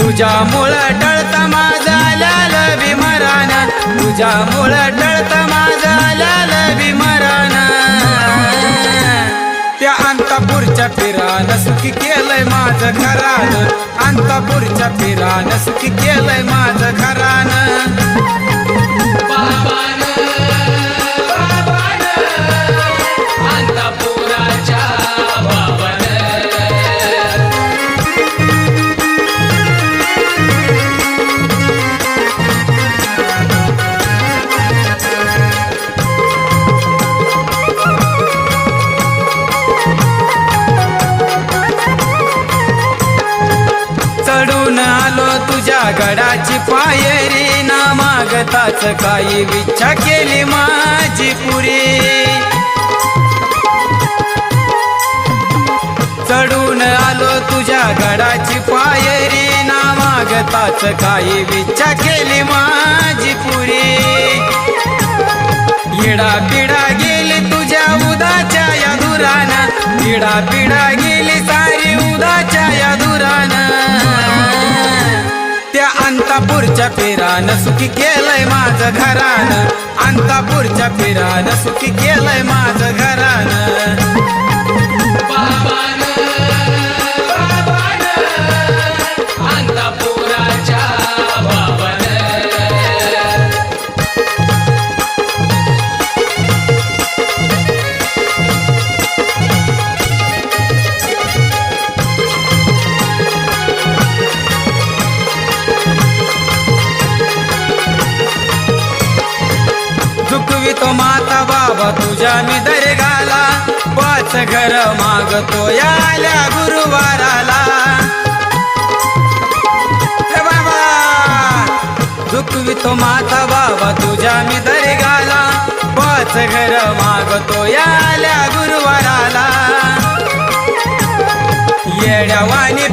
तुझ्या मुळ टळता माझा लाल विमरान तुझ्यामुळं टळता माझा फिरान सुखी केलंय माझं घरान अंतापूरच्या फिरान सुखी केलंय माझं घरान पायरी ना मागताच काही विच्छा केली माझी पुरी. चढून आलो तुझ्या गडाची पायरी ना मागताच काही विच्छा केली माझी पुरी. येडा पिडा गेली तुझ्या उदाच्या या धुरान पिडा पिडा गेली अंतापूरच्या पिरान सुखी केलंय माझं घरान. अंतापूरच्या पिरान सुखी केलंय माझं घरान. तुझ्या मी दर्गाला पाच घर मागतो याल्या गुरुवाराला. हे बाबा चुकवितो माता बाबा तुझ्या मी दर्गाला पाच घर मागतो याल्या गुरुवाराला. येड्यावानी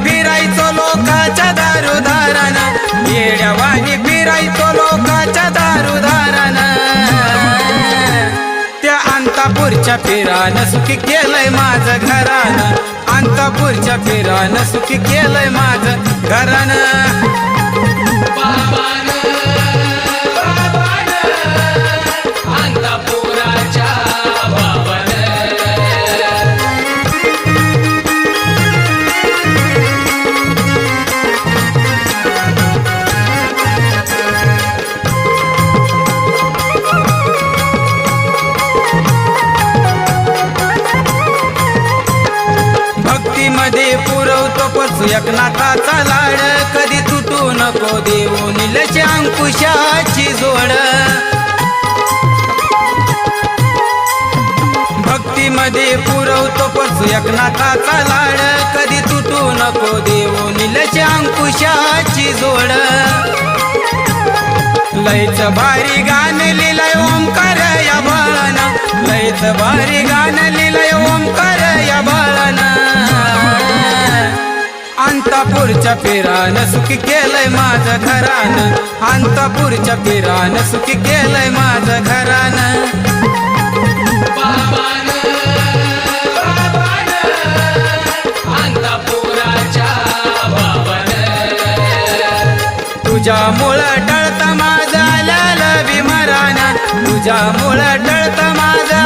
अंतापूरच्या फिरान सुखी केलंय माझं घरानं. अंतापूरच्या फिरान सुखी केलंय माझं घरानं. पुरवतो एकनाथाचा लाड कधी तुटू नको देऊ निलच्या अंकुशाची जोड. भक्तीमध्ये पुरवतो पसू एकनाथाचा लाड कधी तुटू नको देऊ निलच्या अंकुशाची जोड. लयच भारी गाण लिलय ओंकार या बाळन लयच भारी गाण लिलय ओंकार या बाळन अंतापूरच्या पिरान सुखी केलंय माझं घरान. अंतापूरच्या पिरान सुखी केलंय माझं घरान. तुझ्या मुळ अंतपुराच्या टळता माझा लाल विमरान तुझ्यामुळं टळता माझा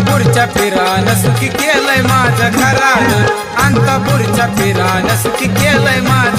अंतापूरच्या फिरान सुखी केलंय माझं घरान अंतापूरच्या फिरान सुखी केलंय माझं